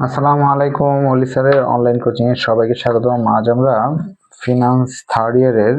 আসসালামু আলাইকুম অলি স্যারের অনলাইন কোচিং এর সবাইকে স্বাগতম। আজ আমরা ফিনান্স থার্ড ইয়ারের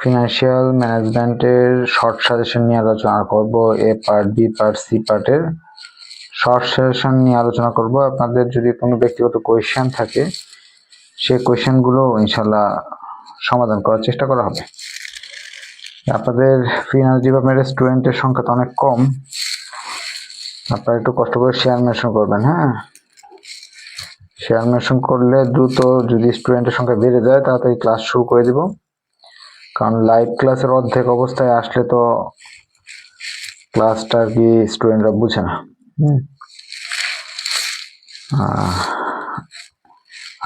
ফিনান্সিয়াল ম্যানেজমেন্টের শর্ট সাজেশন নিয়ে আলোচনা করব। A part B part C পার্টের শর্ট সাজেশন নিয়ে আলোচনা করব। আপনাদের যদি কোনো ব্যক্তিগত কোয়েশ্চেন থাকে সেই কোয়েশ্চেনগুলো ইনশাল্লাহ সমাধান করার চেষ্টা করা হবে। আপনাদের ফিনান্স ডিপার্টমেন্টের স্টুডেন্টের সংখ্যা তো অনেক কম। আপনারা একটু কষ্ট করে শেয়ার মেনশন করবেন হ্যাঁ? শেয়ার মেনশন করলে দ্রুত যদি স্টুডেন্টের সংখ্যা বেড়ে যায় তাড়াতাড়ি ক্লাস শুরু করে দিব। কারণ লাইভ ক্লাসের অর্ধেক অবস্থায় আসলে তো ক্লাসটা কি স্টুডেন্টরা বুঝে না।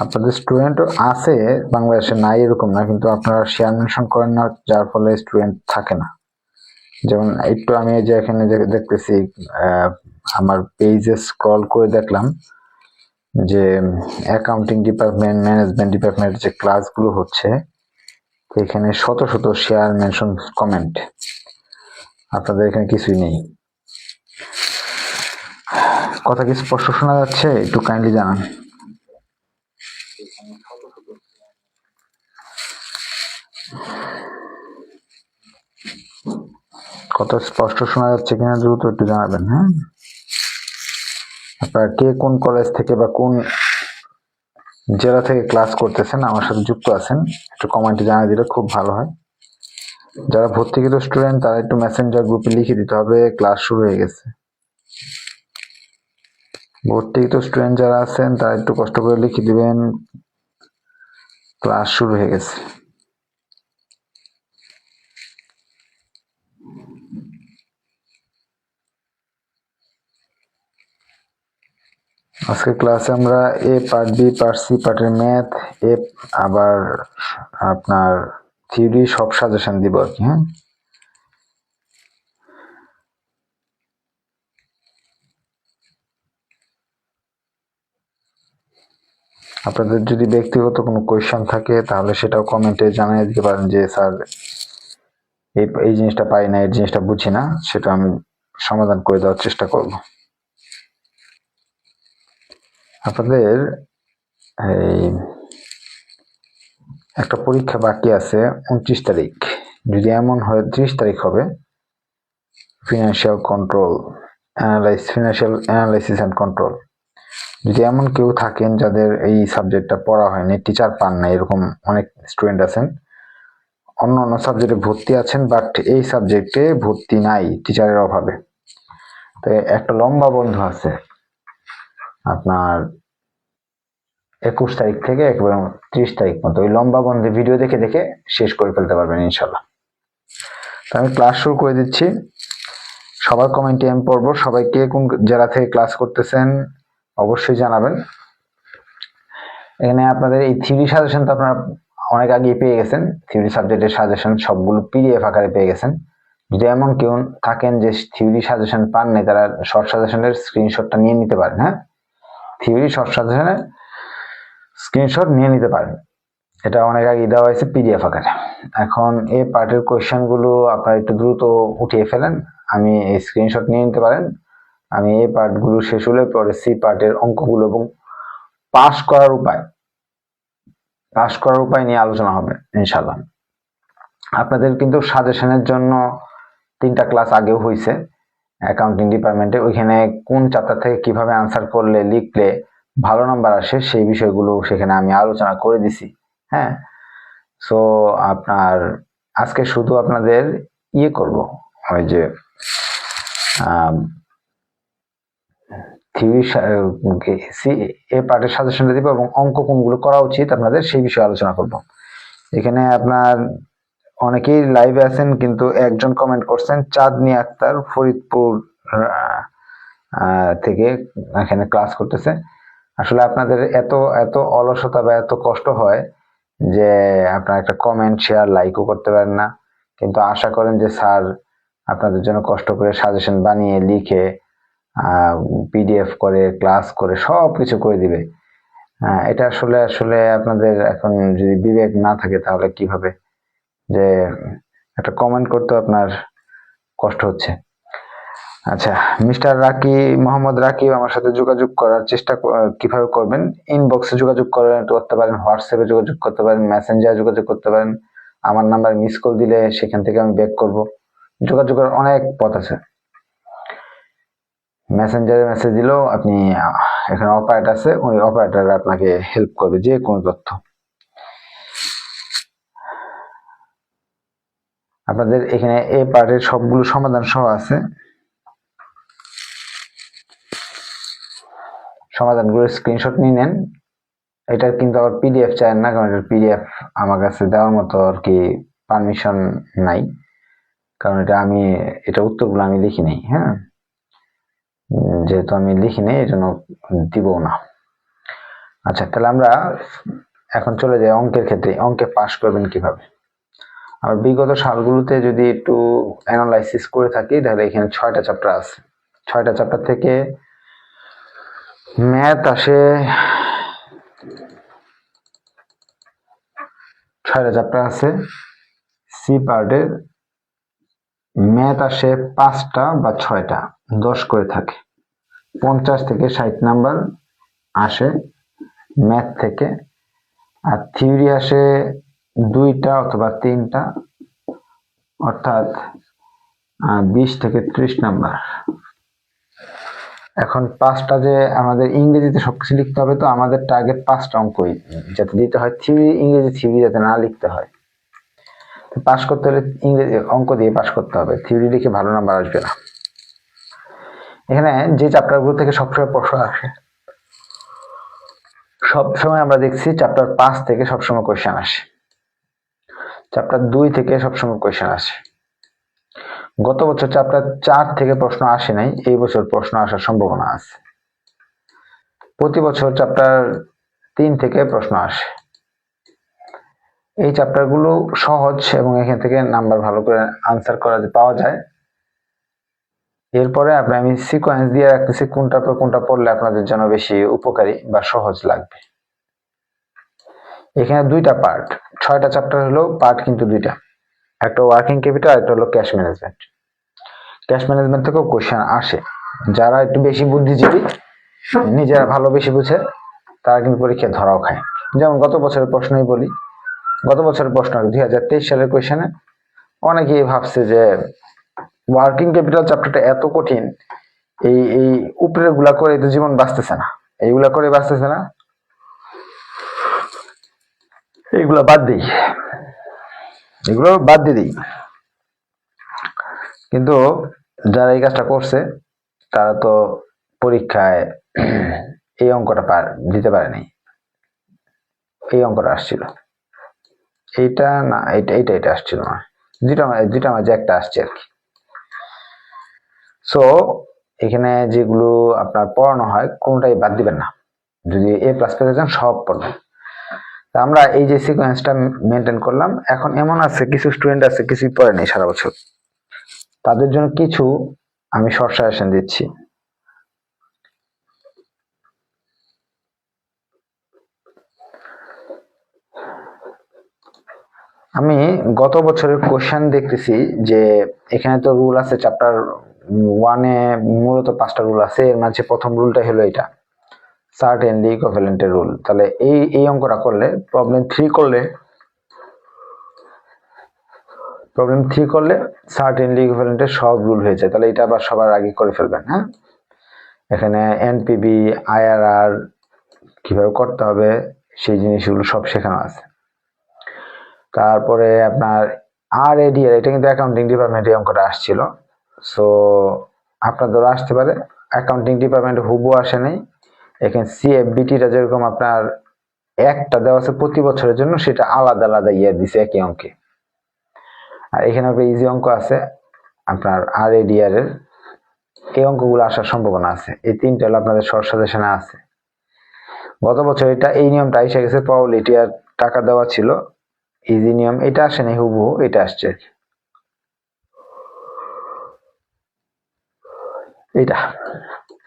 আপনাদের স্টুডেন্ট আছে বাংলাদেশে নাই এরকম না কিন্তু আপনারা শেয়ার মেনশন করেন না যার ফলে স্টুডেন্ট থাকে না। যেমন একটু আমি যে এখানে দেখতেছি আমার পেজে স্ক্রল করে দেখলাম যে অ্যাকাউন্টিং ডিপার্টমেন্ট ম্যানেজমেন্ট ডিপার্টমেন্টের যে ক্লাসগুলো হচ্ছে, এখানে শত শত শেয়ার মেনশন কমেন্ট আপনাদের এখানে কিছুই নেই। কথা কি স্পষ্ট শোনা যাচ্ছে? একটু কাইন্ডলি জানান। কত স্পষ্ট শোনা যাচ্ছে কিনা দ্রুত একটু জানাবেন হ্যাঁ? আপনারা কে কোন কলেজ থেকে বা কোন জেলা থেকে ক্লাস করতেছেন, আমার সাথে যুক্ত আছেন, একটু কমেন্টে জানিয়ে দিলে খুব ভালো হয়। যারা ভর্তিকৃত স্টুডেন্ট তারা একটু মেসেঞ্জার গ্রুপে লিখে দিতে হবে ক্লাস শুরু হয়ে গেছে। ভর্তিকৃত স্টুডেন্ট যারা আছেন, তারা একটু কষ্ট করে লিখে দিবেন ক্লাস শুরু হয়ে গেছে। আজকে ক্লাসে আমরা A part B, part C পার্টের ম্যাথ এ আবার আপনার থিওরি সব সাজেশন দিব আর কি হ্যাঁ? আপনাদের যদি ব্যক্তিগত কোনো কোয়েশ্চেন থাকে, তাহলে সেটাও কমেন্টে জানিয়ে দিতে পারেন যে, স্যার, এই এই জিনিসটা পাই না, এই জিনিসটা বুঝি না, সেটা আমি সমাধান করে দেওয়ার চেষ্টা করব। আপনাদের এই একটা পরীক্ষা বাকি আছে উনত্রিশ তারিখ। যদি এমন হয় ত্রিশ তারিখ হবে। Financial control analyse financial analysis and control যদি এমন কেউ থাকেন যাদের এই সাবজেক্টটা পড়া হয়নি টিচার পান না এরকম অনেক স্টুডেন্ট আছেন, অন্য অন্য সাবজেক্টে ভর্তি আছেন বাট এই সাবজেক্টে ভর্তি নাই টিচারের অভাবে। তো একটা লম্বা বন্ধু আছে, আপনার একুশ তারিখ থেকে একবার ত্রিশ তারিখ মতো ওই লম্বা বন্ধে ভিডিও দেখে দেখে শেষ করে ফেলতে পারবেন ইনশাল্লাহ তো আমি ক্লাস শুরু করে দিচ্ছি। সবার কমেন্টে আমি পড়ব। সবাই কে কোন জেলা থেকে ক্লাস করতেছেন অবশ্যই জানাবেন। এখানে আপনাদের এই থিওরি সাজেশন তো আপনারা অনেক আগে পেয়ে গেছেন। থিওরি সাবজেক্টের সাজেশন সবগুলো পিডিএফ আকারে পেয়ে গেছেন। যদি এমন কেউ থাকেন যে থিওরি সাজেশন পান নাই, তারা শর্ট সাজেশনের স্ক্রিনশটটা নিয়ে নিতে পারেন হ্যাঁ? থিওরি শর্ট সাজেশনের স্ক্রিনশট নিয়ে নিতে পারেন। এটা অনেক আগে দেওয়া হয়েছে পিডিএফ আকারে। এখন এই পার্টের কোয়েশ্চেনগুলো আপনারা একটু দ্রুত উঠিয়ে ফেলেন। আমি এই স্ক্রিনশট নিয়ে নিতে পারেন। আমি এই পার্টগুলো শেষ হলে পরে সি পার্টের অঙ্কগুলো এবং পাস করার উপায় পাস করার উপায় নিয়ে আলোচনা হবে ইনশাল্লাহ আপনাদের কিন্তু সাজেশনের জন্য তিনটা ক্লাস আগেও হয়েছে অ্যাকাউন্টিং ডিপার্টমেন্টে ওইখানে কোন চ্যাপ্টার থেকে কীভাবে আনসার করলে লিখলে ভালো নাম্বার আসে, সেই বিষয়গুলো সেখানে আমি আলোচনা করে দিছি হ্যাঁ? সো আপনার, আজকে শুধু আপনাদের ইয়ে করব, ওই যে থিওরি এ পার্টের সাজেশনটা দিব এবং অঙ্ক কোনগুলো করা উচিত আপনাদের সেই বিষয়ে আলোচনা করব। এখানে আপনার, অনেকেই লাইভে আছেন কিন্তু একজন কমেন্ট করছেন, চাঁদনি আক্তার ফরিদপুর থেকে এখানে ক্লাস করতেছে। আসলে আপনাদের এত এত অলসতা বা এত কষ্ট হয় যে আপনার একটা কমেন্ট শেয়ার লাইকও করতে পারেন না। কিন্তু আশা করেন যে স্যার আপনাদের জন্য কষ্ট করে সাজেশন বানিয়ে লিখে পিডিএফ করে ক্লাস করে সব কিছু করে দিবে। এটা আসলে আসলে আপনাদের এখন যদি বিবেক না থাকে তাহলে কীভাবে যে একটা কমেন্ট করতে আপনার কষ্ট হচ্ছে। আচ্ছা মিস্টার রাকি, মোহাম্মদ রাকিব আমার সাথে যোগাযোগ করার চেষ্টা কীভাবে করবেন? ইনবক্সে যোগাযোগ করে- করতে পারেন হোয়াটসঅ্যাপে যোগাযোগ করতে পারেন মেসেঞ্জারে যোগাযোগ করতে পারেন। আমার নাম্বার মিস কল দিলে সেখান থেকে আমি ব্যাক করব। যোগাযোগের অনেক পথ আছে। মেসেঞ্জারে মেসেজ দিলেও আপনি এখানে অপারেটর আছে, ওই অপারেটর আপনাকে হেল্প করবে যে কোনো তথ্য। আপনাদের এখানে এই পার্টের সবগুলো সমাধান সহ আছে। সমাধানগুলোর স্ক্রিনশট নিয়ে নেন। এটার কিন্তু আবার পিডিএফ চায় না, কারণ এটার পিডিএফ আমার কাছে দেওয়ার মতো আর কি পারমিশন নাই। কারণ এটা আমি, এটা উত্তরগুলো আমি লিখি নাই হ্যাঁ? যেহেতু আমি লিখি নাই এই জন্য দিব না। আচ্ছা তাহলে আমরা এখন চলে যাই অঙ্কের ক্ষেত্রে। অঙ্কে পাস করবেন কীভাবে? আর বিগত সালগুলোতে যদি একটু অ্যানালাইসিস করে থাকি, তাহলে এখানে ছয়টা চ্যাপ্টার আছে। ছয়টা চ্যাপ্টার থেকে ম্যাথ আসে ছয়টা চ্যাপ্টার আছে। সি পার্টের ম্যাথ আসে পাঁচটা বা ছয়টা, দশ করে থাকে। পঞ্চাশ থেকে ষাট নাম্বার আসে ম্যাথ থেকে। আর থিওরি আসে দুইটা অথবা তিনটা, অর্থাৎ বিশ থেকে ত্রিশ নাম্বার। এখন পাঁচটা যে আমাদের ইংরেজিতে সবকিছু লিখতে হবে, তো আমাদের টার্গেট পাঁচটা অঙ্কই, যাতে দিতে হয় থিওরি ইংরেজি থিওরি যাতে না লিখতে হয়। তো পাস করতে হলে ইংরেজি অঙ্ক দিয়ে পাস করতে হবে থিওরি লিখে ভালো নাম্বার আসবে না। এখানে যে চ্যাপ্টারগুলো থেকে সবসময় প্রশ্ন আসে, সবসময় আমরা দেখছি চ্যাপ্টার পাঁচ থেকে সবসময় কোয়েশ্চেন আসে। চ্যাপ্টার দুই থেকে সবসময় কোয়েশ্চেন আসে। গত বছর চ্যাপ্টার চার থেকে প্রশ্ন আসে নাই, এই বছর প্রশ্ন আসার সম্ভাবনা আছে। প্রতি বছর চ্যাপ্টার তিন থেকে প্রশ্ন আসে। এই চ্যাপ্টারগুলো সহজ এবং এখান থেকে নাম্বার ভালো করে আনসার করা পাওয়া যায়। এরপরে আপনি, আমি সিকোয়েন্স দিয়ে রাখতেছি, কোনটার পর কোনটা পড়লে আপনাদের জন্য বেশি উপকারী বা সহজ লাগবে। এখানে দুইটা পার্ট ছয়টা চ্যাপ্টার হলো পার্ট কিন্তু দুইটা। একটা ওয়ার্কিং ক্যাপিটাল একটা হলো ক্যাশ ম্যানেজমেন্ট ক্যাশ ম্যানেজমেন্ট থেকেও কোশ্চেন আসে। যারা একটু বেশি বুদ্ধিজীবী, নিজেরা ভালো বেশি বুঝে, তারা কিন্তু পরীক্ষায় ধরাও খায়। যেমন গত বছরের প্রশ্নই বলি। গত বছরের প্রশ্ন দুই হাজার তেইশ সালের কোয়েশনে অনেকেই ভাবছে যে ওয়ার্কিং ক্যাপিটাল চ্যাপ্টারটা এত কঠিন, এই এই উপরেরগুলা করে তো জীবন বাঁচতেছে না। এইগুলা করে বাঁচতেছে না। এইগুলা বাদ দিই। এগুলো বাদ দিয়ে দিই। কিন্তু যারা এই কাজটা করছে, তারা তো পরীক্ষায় এই অঙ্কটা পার, দিতে পারেনি। এই অঙ্কটা আসছিল। এইটা না, এইটা এইটা এটা আসছিল না। দুইটা দুইটা মাঝে একটা আসছে আর কি। সো এখানে যেগুলো আপনার পড়ানো হয়, কোনটাই বাদ দিবেন না। যদি এ প্লাস পেতে চান, সব পড়বেন। তা আমরা এই যে সিকোয়েন্সটা মেনটেন করলাম, এখন এমন আছে, কিছু স্টুডেন্ট আছে, কিছুই পড়ে নেই সারা বছর। তাদের জন্য কিছু আমি শর্ট সাজেশন দিচ্ছি। আমি গত বছরের কোশ্চেন দেখতেছি যে এখানে তো রুল আছে চ্যাপ্টার ওয়ানে মূলত পাঁচটা রুল আছে, এর মাঝে প্রথম রুলটা হলো এটা। সার্টেনলি ইকুইভ্যালেন্টের রুল তাহলে এই এই অঙ্কটা করলে প্রবলেম থ্রি করলে প্রবলেম থ্রি করলে সার্টেনলি ইকুইভ্যালেন্টের সব রুল হয়ে যায়। তাহলে এটা আবার সবার আগে করে ফেলবেন হ্যাঁ? এখানে এনপিবি আইআরআর কীভাবে করতে হবে, সেই জিনিসগুলো সব শেখানো আছে। তারপরে আপনার আর এডিআর এটা কিন্তু অ্যাকাউন্টিং ডিপার্টমেন্টে অঙ্কটা আসছিল। সো আপনার আপনাদেরও আসতে পারে। অ্যাকাউন্টিং ডিপার্টমেন্টে হুবু আসে নাই। এখানে সিএফবিটিটা যেরকম আপনার একটা দেওয়া আছে প্রতি বছরের জন্য, সেটা আলাদা আলাদা ইয়ার দিছে একই অঙ্কে। আর এখানে একটা ইজি অঙ্ক আছে, আপনার আর এডিআর এর। এই অঙ্কগুলো আসার সম্ভাবনা আছে। এই তিনটা হলো আপনাদের শর্ট সাজেশনে আছে। গত বছর এটা, এই নিয়মটা এসে গেছে প্রবাবিলিটি আর টাকা দেওয়া ছিল। ইজি নিয়ম, এটা আসেনি হুবহু এটা আসছে। এটা।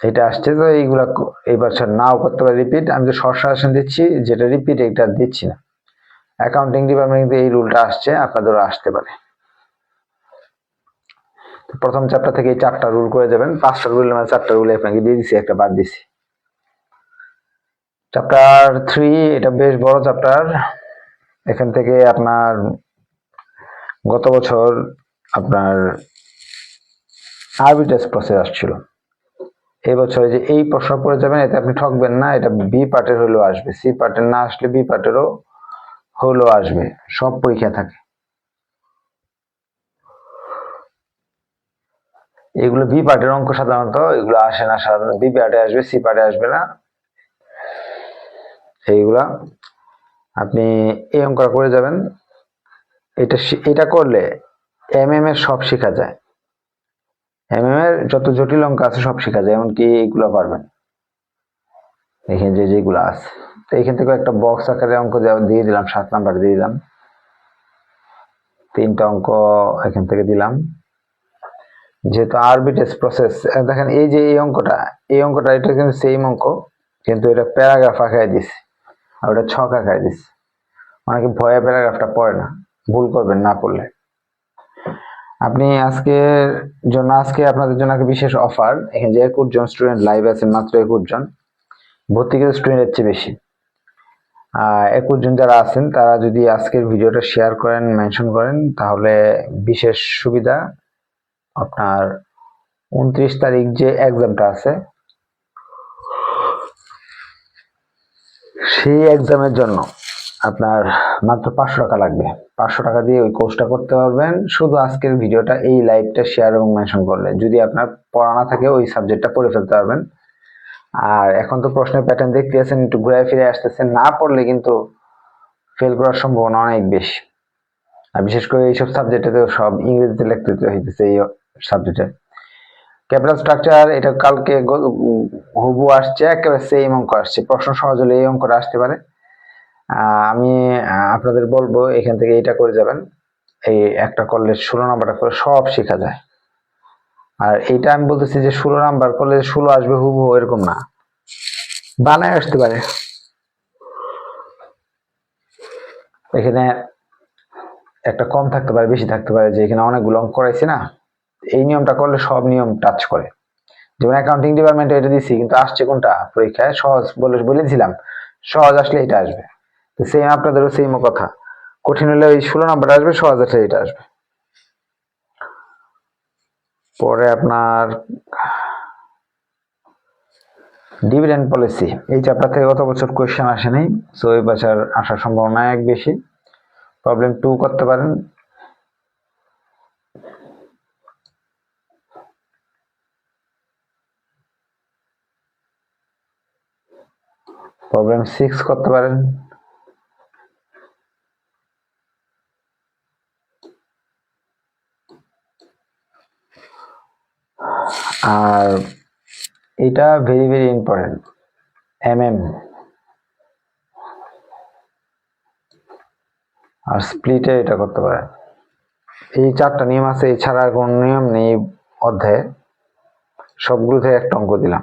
এটা আসছে তো এইগুলা এই বছর নাও করতে পারে রিপিট আমি তো শর্ট সাজেশন দিচ্ছি, যেটা রিপিট এটা দিচ্ছি না। অ্যাকাউন্টিং ডিপার্টমেন্ট এই রুলটা আসছে, আপনাদেরও আসতে পারে। প্রথম চ্যাপ্টার থেকে এই চারটা রুল করে যাবেন। পাঁচটা রুলের মানে চারটা রুল আপনাকে দিয়ে দিছি, একটা বাদ দিছি। চ্যাপ্টার থ্রি এটা বেশ বড় চ্যাপ্টার এখান থেকে আপনার গত বছর আপনার আরবিটাস প্রসেস আসছিল। এই বছরে যে এই প্রশ্ন পড়ে যাবেন, এতে আপনি ঠকবেন না, এটা বি পার্টের হলেও আসবে। সি পার্টের না আসলে বি পার্টেরও হলেও আসবে, সব পরীক্ষা থাকে। এগুলো বি পার্টের অঙ্ক সাধারণত, এগুলো আসে না সাধারণত বি পার্টে আসবে সি পার্টে আসবে না। এইগুলা আপনি এই অঙ্কটা করে যাবেন। এটা এটা করলে এম এম এর সব শেখা যায়। এম এম এর যত জটিল অঙ্ক আছে সব শেখা যায়, এমনকি এইগুলো পারবেন। এখানে যে যেগুলো আছে। তো এখান থেকে একটা বক্স আকারে অঙ্ক দিয়ে দিলাম, সাত নাম্বার দিয়ে দিলাম। তিনটা অঙ্ক এখান থেকে দিলাম। যেহেতু আরবিটেস প্রসেস দেখেন, এই যে এই অঙ্কটা এই অঙ্কটা, এটা কিন্তু সেম অঙ্ক, কিন্তু এটা প্যারাগ্রাফ আঁকায় দিছে, আর ওটা ছক আঁকায় দিছে। অনেকে ভয়ে প্যারাগ্রাফটা পড়ে না, ভুল করবেন না পড়লে। আপনি আজকের জন্য, আজকে আপনাদের জন্য একটা বিশেষ অফার এখানে যে একুশ জন স্টুডেন্ট লাইভ আছেন মাত্র একুশ জন। ভর্তি কিন্তু স্টুডেন্টের চেয়ে বেশি। একুশ জন যারা আছেন, তারা যদি আজকের ভিডিওটা শেয়ার করেন মেনশন করেন, তাহলে বিশেষ সুবিধা আপনার উনত্রিশ তারিখ যে এক্সামটা আছে, সেই এক্সামের জন্য। আপনার মাত্র পাঁচশো টাকা লাগবে। পাঁচশো টাকা দিয়ে ওই কোর্সটা করতে পারবেন। শুধু আজকের ভিডিওটা এই লাইভটা শেয়ার এবং মেনশন করলে। যদি আপনার পড়া না থাকে, ওই সাবজেক্টটা পড়ে ফেলতে পারবেন। আর এখন তো প্রশ্নের প্যাটার্ন দেখতে আছেন, একটু ঘুরে ফিরে আসতেছেন। না পড়লে কিন্তু ফেল করার সম্ভাবনা অনেক বেশি। আর বিশেষ করে এইসব সাবজেক্টে তো সব ইংরেজিতে লিখতে হইতেছে এই সাবজেক্টে ক্যাপিটাল স্ট্রাকচার এটা কালকে হুবু আসছে, একেবারে সেম অঙ্ক আসছে। প্রশ্ন সহজ হলে এই অঙ্কটা আসতে পারে। আমি আপনাদের বলব এখান থেকে এটা করে যাবেন। এই একটা করলে ষোলো নাম্বারটা করে সব শেখা যায়। আর এইটা আমি বলতেছি যে ষোলো নাম্বার করলে ষোলো আসবে হুবহু এরকম না। বানায় আসতে পারে। এখানে একটা কম থাকতে পারে, বেশি থাকতে পারে, যে এখানে অনেকগুলো অঙ্ক করাইছি না। এই নিয়মটা করলে সব নিয়ম টাচ করে। যেমন অ্যাকাউন্টিং ডিপার্টমেন্টে এটা দিছি, কিন্তু আসছে কোনটা? পরীক্ষায় সহজ বলে, বলেছিলাম। সহজ আসলে এটা আসবে। তো সেম আপনাদেরও সেম কথা। কঠিন হলে ওই ষোলো নাম্বার আসবে, সহজ এটা আসবে। পরে আপনার ডিভিডেন্ড পলিসি এই চ্যাপ্টার থেকে গত বছর কোয়েশ্চেন আসেনি সো এই বছর আসার সম্ভাবনা এক বেশি। প্রবলেম টু করতে পারেন। প্রবলেম সিক্স করতে পারেন আর এটা very very important M M R স্প্লিটে এটা করতে পারেন। এই চারটা নিয়ম আছে, এছাড়া আর কোনো নিয়ম নেই অধ্যায়ে। সবগুলো থেকে একটা অঙ্ক দিলাম।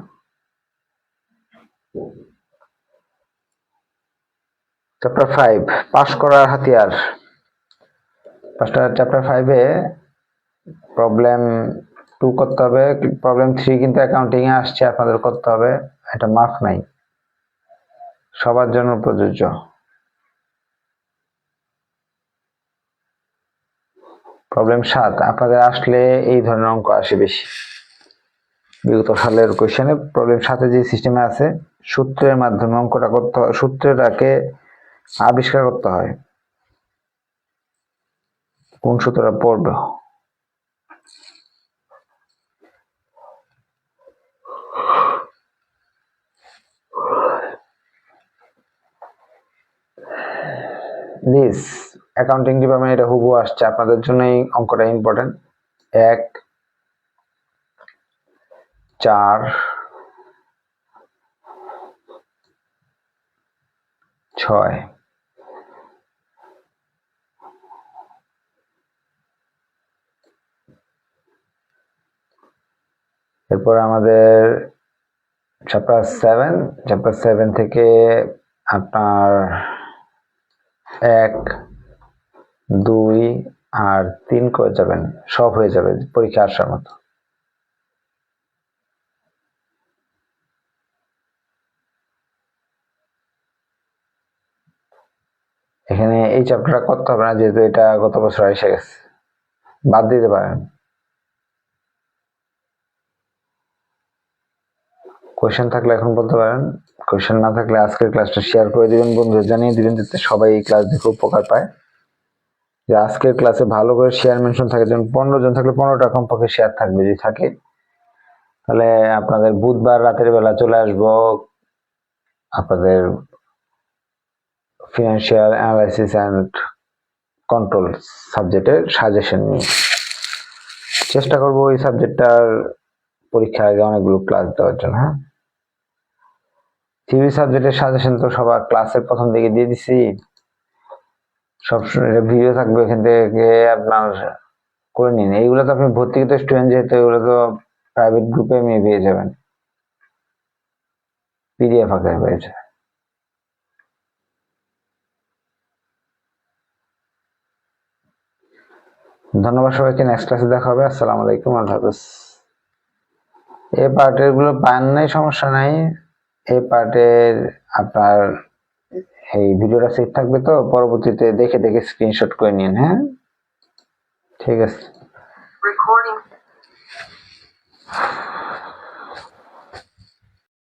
চ্যাপ্টার ফাইভ পাশ করার হাতিয়ার। চ্যাপ্টার ফাইভে প্রবলেম টু করতে হবে প্রবলেম থ্রি কিন্তু অ্যাকাউন্টিং এ আসছে, আপনাদের করতে হবে, এটা মার্ক নাই। সবার জন্য প্রযোজ্য। প্রবলেম সাত, আপনাদের আসলে এই ধরনের অঙ্ক আসে বেশি। বিগত সালের কোয়েশ্চেনে প্রবলেম সাথে যে সিস্টেমে আছে, সূত্রের মাধ্যমে অঙ্কটা করতে হয়, সূত্রটাকে আবিষ্কার করতে হয়। কোন সূত্রটা পড়বে? দিস অ্যাকাউন্টিং ডিপার্টমেন্ট এটা হুবু আসছে। আপনাদের জন্য এই অঙ্কটা ইম্পর্টেন্ট এক, চার, ছয়। এরপর আমাদের চ্যাপ্টার সেভেন চ্যাপ্টার সেভেন থেকে আপনার এক, দুই আর তিন করে যাবেন। সব হয়ে যাবে পরীক্ষা আসার মতো। এখানে এই চ্যাপ্টারটা করতে হবে না, যেহেতু এটা গত বছর এসে গেছে। বাদ দিতে পারেন। কোয়েশ্চেন থাকলে এখন বলতে পারেন। কোয়েশ্চেন না থাকলে আজকের ক্লাসটা শেয়ার করে দিবেন। বন্ধুদের জানিয়ে দিবেন যাতে সবাই এই ক্লাস দেখে উপকার পায়। যে আজকের ক্লাসে ভালো করে শেয়ার মেনশন থাকে, যেমন পনেরো জন থাকলে পনেরোটা কমপক্ষে শেয়ার থাকবে যদি থাকে। তাহলে আপনাদের বুধবার রাতের বেলা চলে আসব। আপনাদের ফিনান্সিয়াল অ্যানালাইসিস অ্যান্ড কন্ট্রোল সাবজেক্টের সাজেশন নিয়ে। চেষ্টা করব ওই সাবজেক্টটার পরীক্ষার আগে অনেকগুলো ক্লাস দেওয়ার জন্য হ্যাঁ? থিওরি সাবজেক্টের সাজেশন তো সবার ক্লাসের প্রথম দিকে দিয়ে দিছি। সব ভিডিও থাকবে এখান থেকে আপনার করে নিন। এইগুলো তো আপনি ভর্তি ভর্তিগত স্টুডেন্ট যেহেতু, এগুলো তো প্রাইভেট গ্রুপে এমনি পেয়ে যাবেন। পিডিএফ আকারে পেয়ে যাবেন ধন্যবাদ সবাইকে নেক্সট ক্লাসে দেখা হবে। আসসালামু আলাইকুম, আল্লাহ হাফেজ। এই পার্টেরগুলো পান নাই, সমস্যা নাই। এই পার্টের আপনার এই ভিডিওটা সেভ থাকবে তো? পরবর্তীতে দেখে দেখে স্ক্রিনশট করে নিন হ্যাঁ? ঠিক আছে।